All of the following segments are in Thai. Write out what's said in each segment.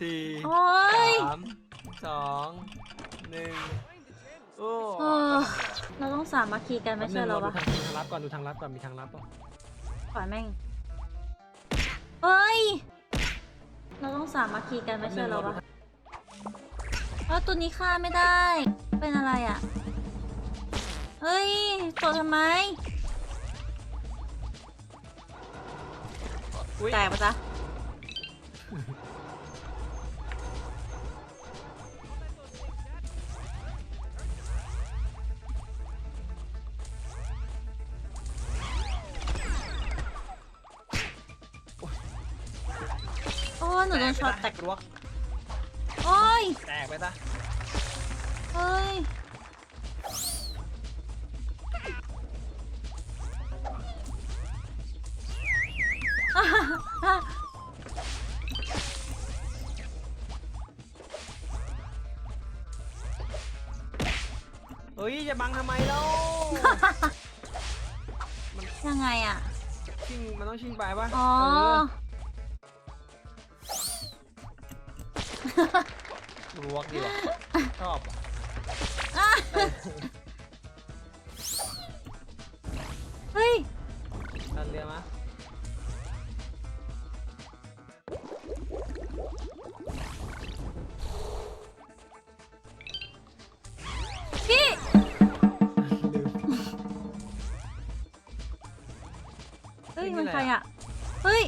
สี่โอ้ย สามสองหนึ่งโอ้เออเราต้องสามัคคีกันไม่ใช่เหรอดูวะทางทางลับก่อนดูทางลับก่อนมีทางลับป่ะปล่อยแม่งเฮ้ย เราต้องสามัคคีกันไม่ใช่เหรอวะแล้วตัวนี้ฆ่าไม่ได้ เป็นอะไรอะ เฮ้ยตัวทำไม อุ้ยแตกปะจ๊ะ โอ้ยหนูโดนช็อตแตกรวกโอ้ยแตกไปซะเฮ้ย ยจะบังทำไมเล่ายังไงอะ ชิงมันต้องชิงไปป่ะอ๋อ เออรวกดีว่ะชอบอะเฮ้ยดันเรือมา มันอะไรใครอะอะ เฮ้ย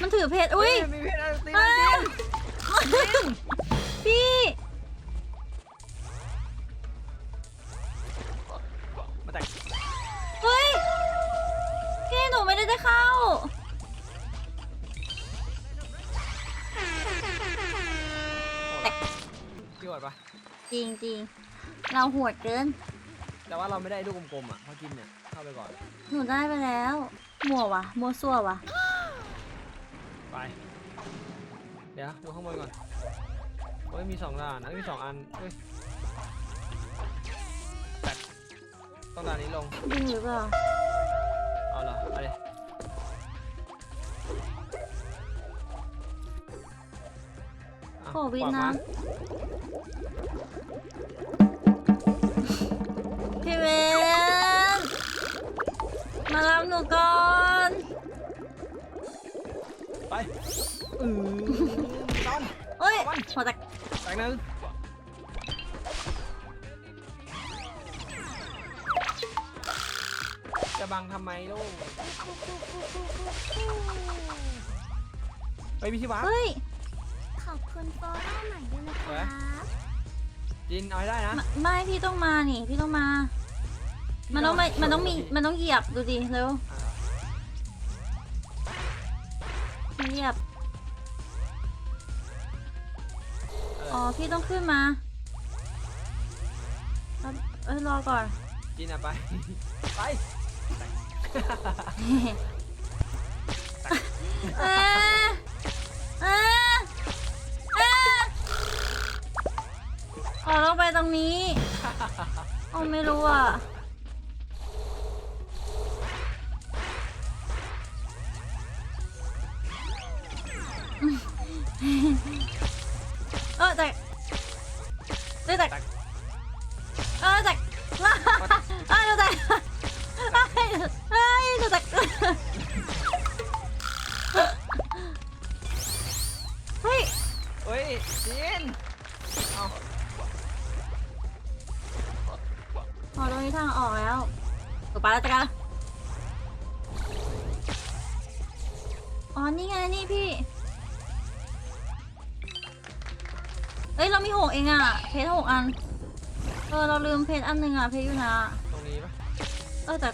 มันถือเพชรอุ้ยเมีเพชรอะไรตีอ้าจริวงพี่ มาแต่งเฮ้ย พี่หนูไม่ได้ได้เข้า พี่หวดปะจริงจริงเราโหดเกิน แต่ว่าเราไม่ได้ลูกกลมๆอะเพราะกินเนี่ยเข้าไปก่อน หนูได้ไปแล้ว มัววะมัวซั่ววะไป เดี๋ยวดูข้างบนก่อนโอ้ยมีสองด่านเอ้ยมีสองอันเอ้ยแตกต้องด่านนี้ลงจริงหรือเปล่าเอาเหรอเอาดิะโอ้วินขวานะมาพี่เวน มารับหนูก่อนไปอือต้อมเอ้ยเอามันหัวแตกแตกหนึ่งจะบังทำไมลูกไปมีที่วะ เฮ้ย ขอบคุณโฟโต้ใหม่ด้วยนะครับจินเอาให้ได้นะไม่ไม่พี่ต้องมานี่ พี่ต้องมา มันต้องไม่มันต้องมี มันต้องเหยียบดูดิเร็วอ่าเหยียบเออ๋ออพี่ต้องขึ้นมาแล้วเอ้ยรอก่อนจินอะไป ไป เอ๊ะเอ๊ะเอ๊ะอ๋อต้องไปตรงนี้ อ๋อไม่รู้อะ เออแตกเออแตกแตกเออแตกเออแตกเฮ้ยเฮ้ยแตกเฮ้ยเฮ้ยจินเอาพอตรงนี้ทางออกแล้วถูกปะแล้วจัดการละอ๋อนี่ไงนี่พี่ เอ้ยเรามีหกเองอะเพชรหกอัน เออเราลืมเพชรอันหนึ่งอะเพชรอยู่นะตรงนี้ปะเออแต่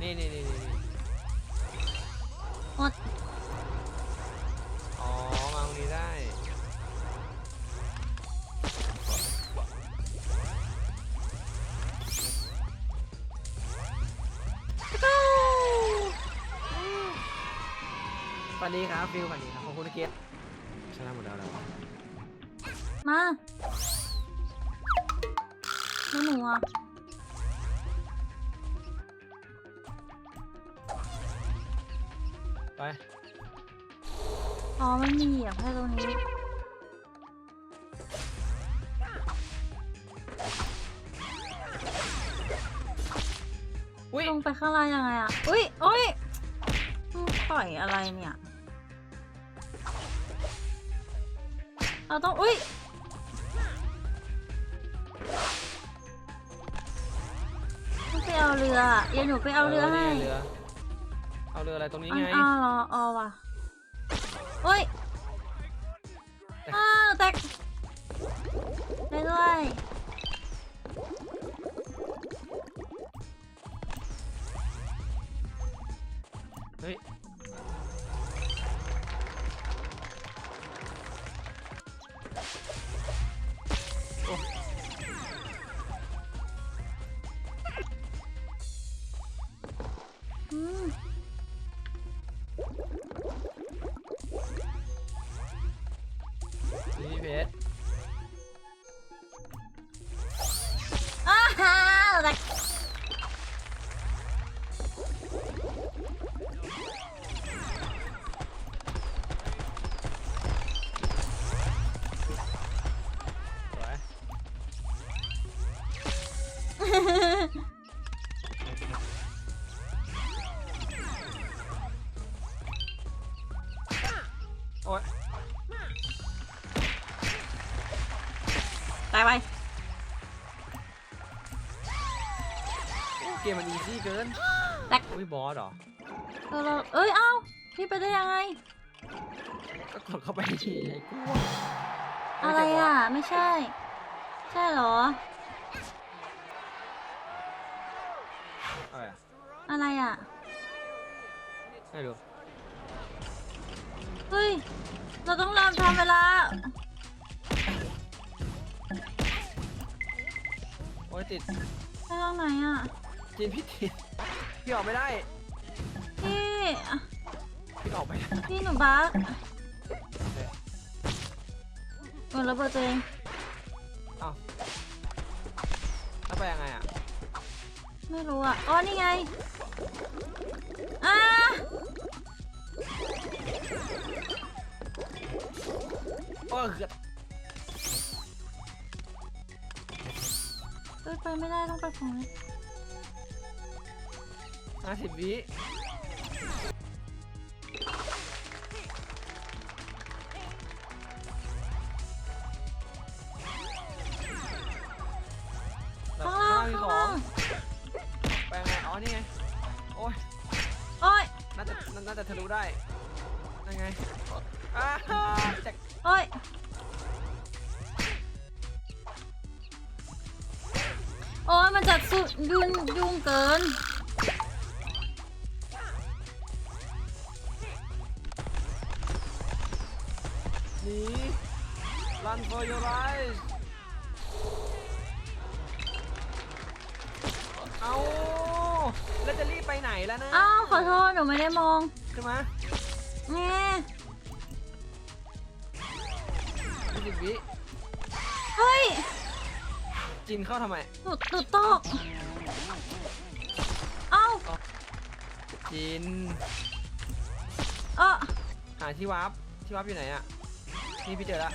นี่นี่นี่นี่นี่หมดอ๋อมาตรงนี้ได้สวัสดีครับฟิลสวัสดีครับขอบคุณนะเกียรติ มาแล้วหนูอะไป อ๋อมันมีเหยียบให้ตรงนี้ อุ้ยลงไปข้างล่างยังไงอะ อุ้ยอุ้ยมึงปล่อยอะไรเนี่ย เราต้อง อุ้ย เอาเรืออะเดี๋ยวหนูไปเอาเรือให้นี่ไงเรือเอาเรืออะไรตรงนี้อันไงอ้าวเหรออ๋อว่ะอุ้ยอ้าวแตกได้ด้วยเฮ้ย มมันอีซี่เกินแตกอุ้ยบอสเหรอ เออเราเอ้ย เอ้า พี่ไปได้ยังไง ก็กดเข้าไปทีไอ้กูอะไรอะ ไม่ใช่ ใช่เหรอ อะไรอะอะไรอะ ไม่รู้เฮ้ย เราต้องรำทำเวลา โอ้ยติดไปทางไหนอะ จีนพี่ติดพี่ออกไม่ได้ พี่พี่ออกไม่ได้พี่หนูบักเออระเบิดตัวเองเอ้าแล้วไปยังไงอะไม่รู้อะอ๋อนี่ไงอ่าโอ้ยเกือบเอ้ยไปไม่ได้ต้องไปฝั่งนี้ ห้าสิบวิข้างล่างมีข้างของล่างไปยังไงอ๋อนี่ไง โอ้ย โอ้ยน่าจะน่าจะทะลุได้ยังไงอ้าวแจ็คโอ้ยโอ้ยมันจัดสุดยุ่งยุ่งเกิน หนี run for your life เอาแล้วจะรีบไปไหนแล้วนะอ้าว ขอโทษ หนูไม่ได้มองขึ้นมาแง่ยี่สิบวิเฮ้ยจินเข้าทำไมหนูหนูตกเอ้าจิน เออหาที่วาร์ปที่วาร์ปอยู่ไหนอะ นี่พี่เจอละ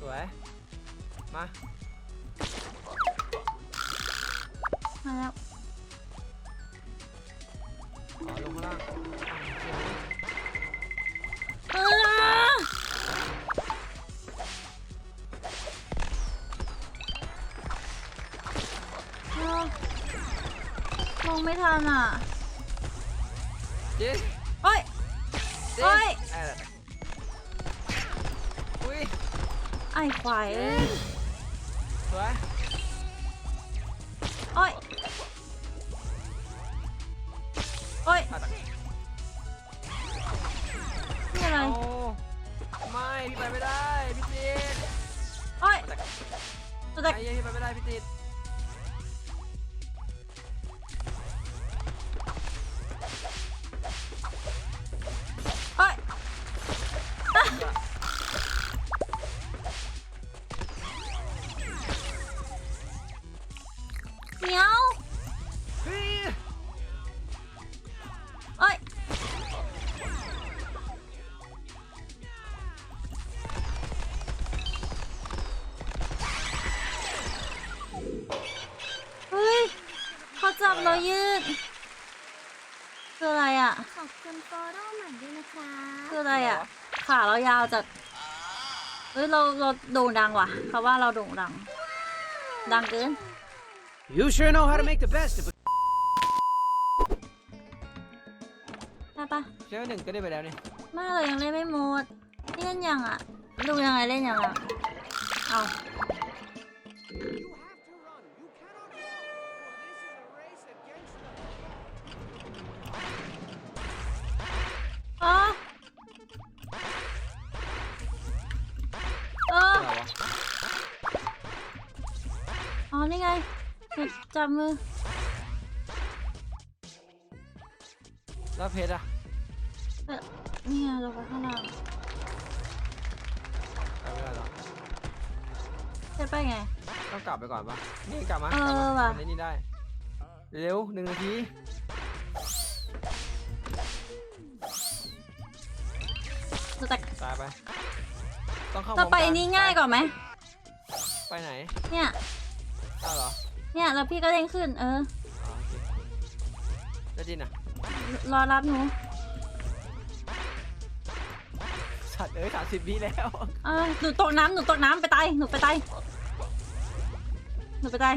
สวย มามาแล้วขอลงข้างล่างเก็บไว้ดิเออเออมองไม่ทันอะจินโอ้ยจินเฮ้ยเออ ไอ้ควายเอ้ยสวยโอ้ยโอ้ยอะนี่อะไรเอาไม่พี่ไปไม่ได้พี่ติดโอ้ยแต่ตัวแตกไอ้เหี้ยพี่ไปไม่ได้พี่ติด เรายืดคืออะไรอะ ขอบคุณโฟโล่ใหม่ด้วยนะครับ คืออะไรอะ ขาเรายาวจัดเฮ้ยเราเราโด่งดังว่ะเขาว่าเราโด่งดัง ดังเกิน You sure know how to make the best of a ได้ปะเชื่อหนึ่งก็ได้ไปแล้วนี่ไม่เรายังเล่นไม่หมดเล่นยังอะ ดูยังไงเล่นยังอะ เอา อ๋อ นี่ไงหนูจับมือ แล้วเพชรอะเออนี่ไงลงไปข้างล่างไปไม่ได้หรอจะไปไง ต้องกลับไปก่อนปะนี่กลับมาเอกลับอมาว่ะอันนี้ได้ เร็วหนึ่งนาทีดูแต่ตายไป ต้องเข้าต่อไปพร้มกันี้ง่ายกว่าไหม ไปไหน เนี่ย อ้าวเหรอเนี่ยแล้วพี่ก็เด้งขึ้น เออ อ๋อโอเคแล้วจินอะรอรับหนู สัตว์เอ้ยสามสิบวิแล้ว เออหนูตกน้ำหนูตกน้ำไปตายหนูไปตายหนูไปตาย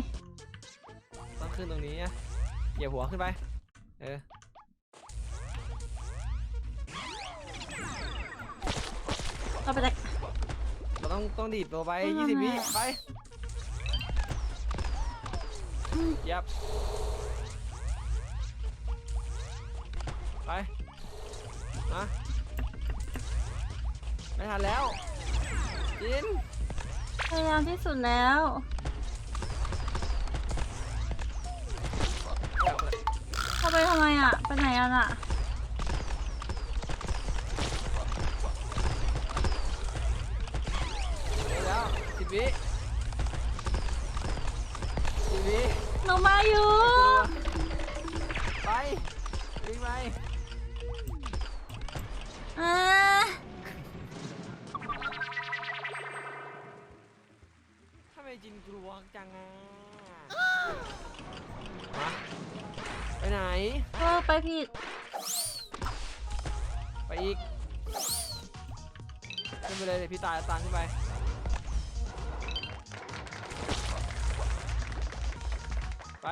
ต้องขึ้นตรงนี้อะเหยียบหัวขึ้นไป เออ เราไปตาย เราต้องต้องดีดตัวไปไม่ยี่สิบไม่วิไม่ไปอืม ยับไปมาไม่ทันแล้วจินพยายามที่สุดแล้ว เข้าไปทำไมอะ ไปไหนอะน่ะเร็วแล้วสิบวิ จินกลัวจังอะมาไปไหน เออไปผิดไปอีกขึ้นไปเลยเดี๋ยวพี่ตายแล้วตามขึ้นไป ไป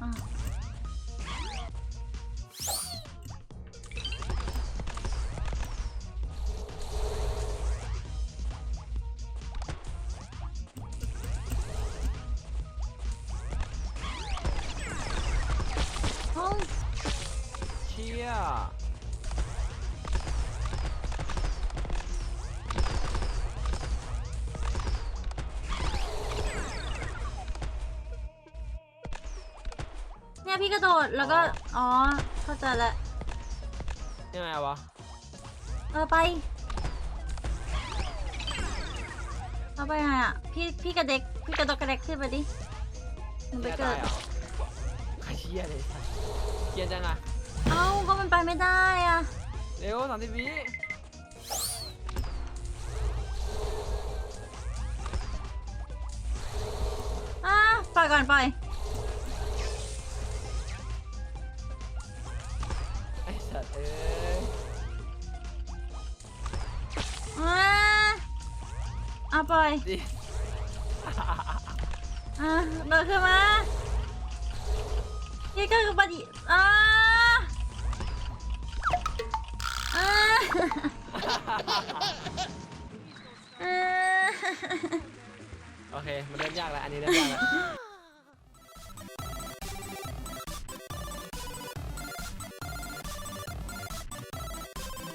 อะ เชี่ยเนี่ยพี่กระโดดแล้วก็ อ๋อ เข้าใจแล้วยังไงวะ เออไป เอาไปไงอะ พี่พี่กระเด็ก พี่กระโดดกระเด็กขึ้นไปดิหนูไปไม่เกิได้ดเหรอเชี่ยเลยสัสเกียนจังอะ เอ้าก็มันไปไม่ได้อะเร็วสามสิบวิอะปล่อยก่อนปล่อยไอ้สัตว์เอ้ยอะอะปล่อยดิอะเดินขึ้นมาพี่ก็คือปฏิอะอะอะ โอเค มันเริ่มยากแล้ว อันนี้เริ่มยากแล้ว